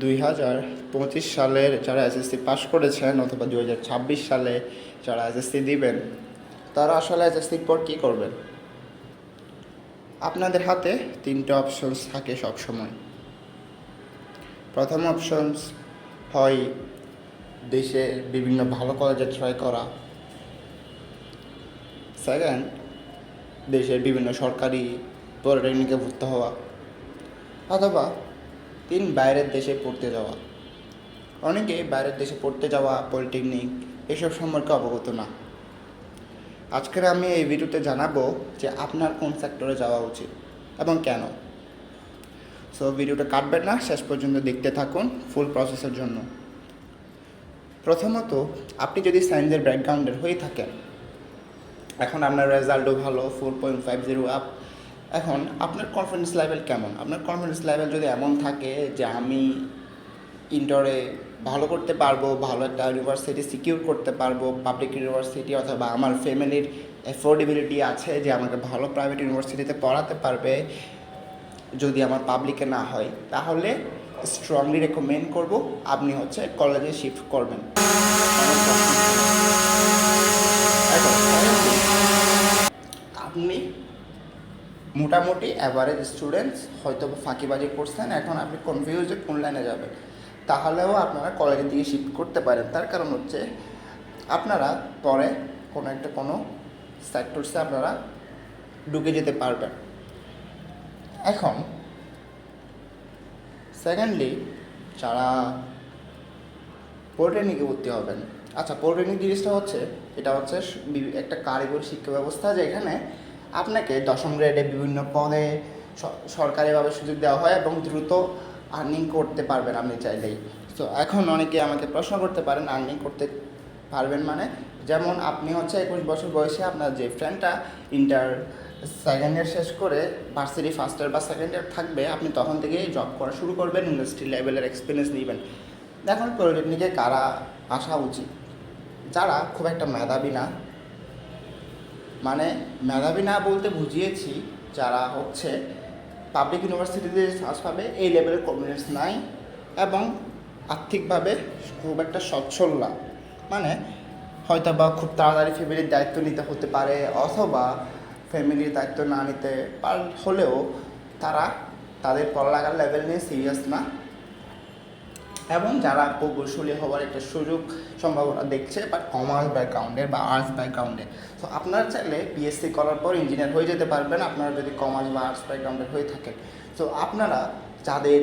দুই হাজার পঁচিশ সালের যারা এসএসসি পাশ করেছেন অথবা দু ছাব্বিশ সালে যারা এসএসসি দিবেন, তারা আসলে এসএসসির পর কী করবেন? আপনাদের হাতে তিনটে অপশনস থাকে সবসময়। প্রথম অপশনস হয় দেশের বিভিন্ন ভালো কলেজে ট্রাই করা। সেকেন্ড দেশের বিভিন্ন সরকারি পলিটেকনিকে ভর্তি হওয়া। অথবা তিন বাইরের দেশে পড়তে যাওয়া। অনেকে বাইরের দেশে পড়তে যাওয়া, পলিটেকনিক এসব সম্পর্কে অবগত না। আজকের আমি এই ভিডিওতে জানাব যে আপনার কোন সেক্টরে যাওয়া উচিত এবং কেন। সো ভিডিওটা কাটবেন না, শেষ পর্যন্ত দেখতে থাকুন ফুল প্রসেসের জন্য। প্রথমত, আপনি যদি সায়েন্সের ব্যাকগ্রাউন্ডের হয়ে থাকেন, এখন আপনার রেজাল্টও ভালো four point five zero up এখন আপনার কনফিডেন্স লেভেল কেমন? আপনার কনফিডেন্স লেভেল যদি এমন থাকে যে আমি ইন্টারে ভালো করতে পারব, ভালো একটা ইউনিভার্সিটি সিকিউর করতে পারব পাবলিক ইউনিভার্সিটি অথবা আমার ফ্যামিলির অ্যাফোর্ডেবিলিটি আছে যে আমাকে ভালো প্রাইভেট ইউনিভার্সিটিতে পড়াতে পারবে যদি আমার পাবলিকে না হয়, তাহলে স্ট্রংলি রেকমেন্ড করব আপনি হচ্ছে কলেজে শিফট করবেন। আপনি মোটামুটি অ্যাভারেজ স্টুডেন্টস হয়তো ফাঁকিবাজি করছেন, এখন আপনি কনফিউজ কোন লাইনে যাবেন। তাহলেও আপনারা কলেজের দিকে শিফট করতে পারেন। তার কারণ হচ্ছে, আপনারা পরে কোনো একটা কোনো সেক্টরসে আপনারা ঢুকে যেতে পারবেন। এখন সেকেন্ডলি যারা পলিটেকনিকে ভর্তি হবেন। আচ্ছা পলিটেকনিক জিনিসটা হচ্ছে, এটা হচ্ছে একটা কারিগরি শিক্ষা ব্যবস্থা যেখানে আপনাকে দশম গ্রেডে বিভিন্ন পদে সরকারিভাবে সুযোগ দেওয়া হয় এবং দ্রুত আর্নিং করতে পারবেন আপনি চাইলেই। তো এখন অনেকে আমাকে প্রশ্ন করতে পারেন আর্নিং করতে পারবেন মানে? যেমন আপনি হচ্ছে একুশ বছর বয়সে আপনার যে ফ্রেন্ডটা ইন্টার সেকেন্ড ইয়ার শেষ করে ভার্সিটি ফার্স্ট ইয়ার বা সেকেন্ড ইয়ার থাকবে, আপনি তখন থেকেই জব করা শুরু করবেন ইন্ডাস্ট্রি লেভেলের এক্সপিরিয়েন্স নেবেন। এখন পলিটেকনিকে কারা আসা উচিত? যারা খুব একটা মেধাবী না মানে মেধাবী না বলতে বুঝিয়েছি যারা হচ্ছে পাবলিক ইউনিভার্সিটিতে চান্স পাবে, এই লেভেলের কনফিডেন্স নাই এবং আর্থিকভাবে খুব একটা সচ্ছল না। মানে হয়তো বা খুব তাড়াতাড়ি ফ্যামিলির দায়িত্ব নিতে হতে পারে অথবা ফ্যামিলির দায়িত্ব না নিতে পার, হলেও তারা তাদের পড়ালেখার লেভেল নিয়ে সিরিয়াস না। এবং যারা প্রকৌশলী হওয়ার একটা সুযোগ সম্ভাবনা দেখছে, বা কমার্স ব্যাকগ্রাউন্ডের বা আর্টস ব্যাকগ্রাউন্ডে তো আপনারা চাইলে বিএসসি করার পর ইঞ্জিনিয়ার হয়ে যেতে পারবেন, আপনারা যদি কমার্স বা আর্টস ব্যাকগ্রাউন্ডের হয়ে থাকেন। তো আপনারা যাদের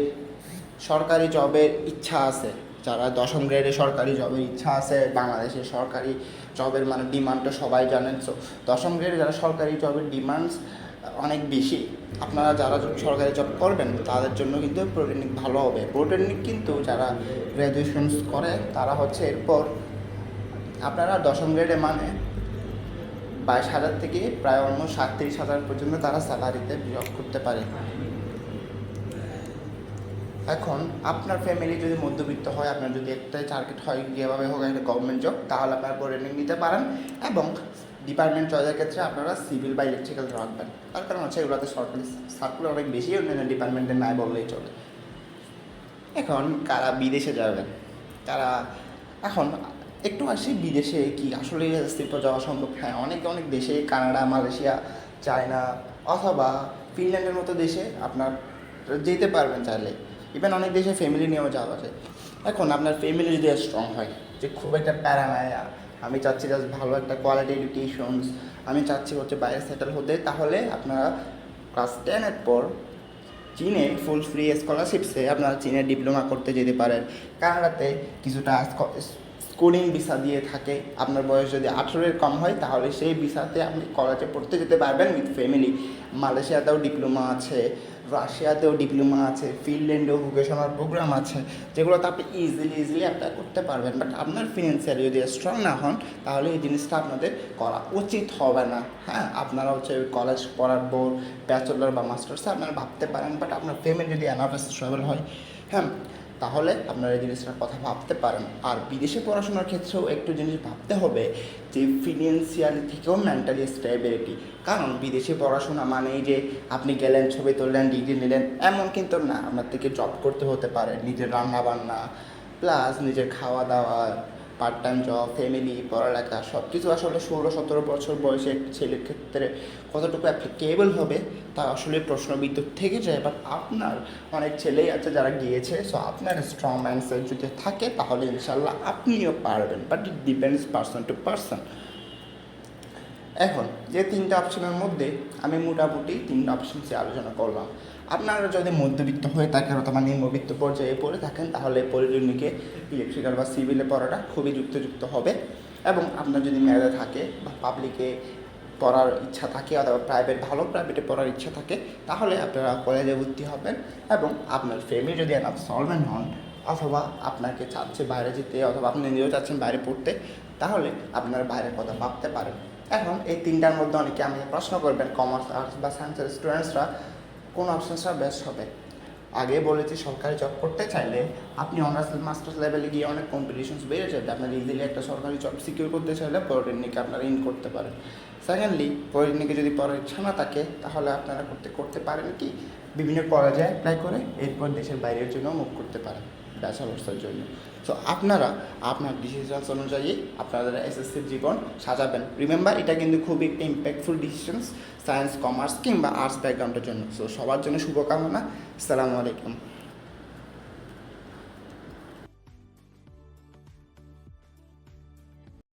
সরকারি জবের ইচ্ছা আছে, যারা দশম গ্রেডে সরকারি জবের ইচ্ছা আছে, বাংলাদেশের সরকারি জবের মানে ডিমান্ডটা সবাই জানেন। তো দশম গ্রেডে যারা সরকারি জবের ডিমান্ডস অনেক বেশি। আপনারা যারা সরকারি জব করবেন, তাদের জন্য কিন্তু প্রোটেনিক ভালো হবে। প্রোটেনিক কিন্তু যারা গ্র্যাজুয়েশনস করে, তারা হচ্ছে এরপর আপনারা দশম গ্রেডে মানে বাইশ হাজার থেকে প্রায় অন্য সাতত্রিশ হাজার পর্যন্ত তারা স্যালারিতে জব করতে পারে। এখন আপনার ফ্যামিলি যদি মধ্যবিত্ত হয়, আপনার যদি একটাই টার্গেট হয়, যেভাবে হোক একটা গভর্নমেন্ট জব তাহলে আপনারা ট্রেনিং নিতে পারেন এবং ডিপার্টমেন্ট চয়েসের ক্ষেত্রে আপনারা সিভিল বা ইলেকট্রিক্যাল রাখবেন তার কারণ হচ্ছে এগুলোতে সরকারি সার্কুলার অনেক বেশি অন্যান্য ডিপার্টমেন্টের নাই বললেই চলে। এখন কারা বিদেশে যাবেন? তারা এখন একটু আসি বিদেশে কি আসলে শিল্প যাওয়া সম্ভব? হ্যাঁ অনেক অনেক দেশে, কানাডা, মালয়েশিয়া, চায়না অথবা ফিনল্যান্ডের মতো দেশে আপনার যেতে পারবেন চাইলে। ইভেন অনেক দেশে ফ্যামিলি নিয়েও যাওয়া যায়। এখন আপনার ফ্যামিলি যদি স্ট্রং হয়, যে খুব একটা প্যারা নাই আমি চাচ্ছি জাস্ট ভালো একটা কোয়ালিটি এডুকেশনস আমি চাচ্ছি হচ্ছে বাইরে সেটেল হতে, তাহলে আপনারা ক্লাস টেনের পর চীনে ফুল ফ্রি স্কলারশিপসে আপনারা চীনে ডিপ্লোমা করতে যেতে পারেন। কানাডাতে কিছুটা স্কুলিং ভিসা দিয়ে থাকে। আপনার বয়স যদি আঠেরোর কম হয়, তাহলে সেই ভিসাতে আপনি কলেজে পড়তে যেতে পারবেন উইথ ফ্যামিলি মালয়েশিয়াতেও ডিপ্লোমা আছে। রাশিয়াতেও ডিপ্লোমা আছে ফিনল্যান্ডেও ভোকেশনাল প্রোগ্রাম আছে যেগুলোতে আপনি ইজিলি ইজিলি অ্যাপ্লাই করতে পারবেন। বাট আপনার ফিনান্সিয়ালি যদি স্ট্রং না হন, তাহলে এই জিনিসটা আপনাদের করা উচিত হবে না। হ্যাঁ আপনারা হচ্ছে কলেজ পড়ার পর ব্যাচেলর বা মাস্টার্সে আপনারা ভাবতে পারেন বাট আপনার ফ্যামিলি যদি অ্যানাফ স্ট্রাগল হয় হ্যাঁ তাহলে আপনারা এই জিনিসটার কথা ভাবতে পারেন। আর বিদেশে পড়াশোনার ক্ষেত্রেও একটু জিনিস ভাবতে হবে যে ফিনান্সিয়ালি থেকেও মেন্টালি স্টেবিলিটি কারণ বিদেশে পড়াশোনা মানেই যে আপনি গেলেন, ছবি তুললেন ডিগ্রি নিলেন, এমন কিন্তু না। আপনার থেকে জব করতে হতে পারে। নিজের রান্নাবান্না প্লাস নিজের খাওয়া দাওয়া পার্ট টাইম জব ফ্যামিলি পড়ালেখা সব কিছু আসলে ষোলো, সতেরো বছর বয়সে একটা ছেলের ক্ষেত্রে কতটুকু অ্যাপ্লিকেবল হবে, তা আসলে প্রশ্নবিদ্ধ থেকে যায় বাট আপনার অনেক ছেলেই আছে যারা গিয়েছে সো আপনার স্ট্রং মাইন্ডসেট যদি থাকে, তাহলে ইনশাল্লাহ আপনিও পারবেন but it depends person to person এখন, যে তিনটা অপশনের মধ্যে আমি মোটামুটি তিনটা অপশনসে আলোচনা করলাম। আপনারা যদি মধ্যবিত্ত হয়ে থাকেন অথবা নিম্নবিত্ত পর্যায়ে পড়ে থাকেন, তাহলে পলিটেকনিকে ইলেকট্রিক্যাল বা সিভিলে পড়াটা খুবই যুক্তযুক্ত হবে। এবং আপনার যদি মেধা থাকে বা পাবলিকে পড়ার ইচ্ছা থাকে অথবা প্রাইভেট ভালো প্রাইভেটে পড়ার ইচ্ছা থাকে, তাহলে আপনারা কলেজে ভর্তি হবেন এবং আপনার ফ্যামিলি যদি এনাফ সলভেন্ট হন অথবা আপনাকে চাচ্ছে বাইরে যেতে, অথবা আপনি নিজেও চাচ্ছেন বাইরে পড়তে, তাহলে আপনারা বাইরের কথা ভাবতে পারেন। এখন এই তিনটার মধ্যে অনেকে আমাকে প্রশ্ন করবেন কমার্স আর্টস বা সায়েন্সের স্টুডেন্টসরা কোন অপশনসটা বেস্ট হবে? আগে বলেছি সরকারি জব করতে চাইলে আপনি অনার্স মাস্টার্স লেভেলে গিয়ে অনেক কম্পিটিশনস বেড়ে যাবে। আপনার ইজিলি একটা সরকারি জব সিকিউর করতে চাইলে পলিটেকনিকে আপনারা ইন করতে পারেন। সেকেন্ডলি পলিটেকনিকে যদি পড়ার ইচ্ছা না থাকে, তাহলে আপনারা করতে করতে পারেন কি? বিভিন্ন কলেজে অ্যাপ্লাই করে এরপর দেশের বাইরের জন্য মুভ করতে পারেন। ব্যাচেলার্সের জন্য। সো আপনারা আপনার ডিসিশনস অনুযায়ী আপনাদের এসএসসির জীবন সাজাবেন। রিমেম্বার এটা কিন্তু খুবই একটা ইম্প্যাক্টফুল ডিসিশনস সায়েন্স কমার্স কিংবা আর্টস ব্যাকগ্রাউন্ডের জন্য। সো সবার জন্য শুভকামনা। আসসালামু আলাইকুম।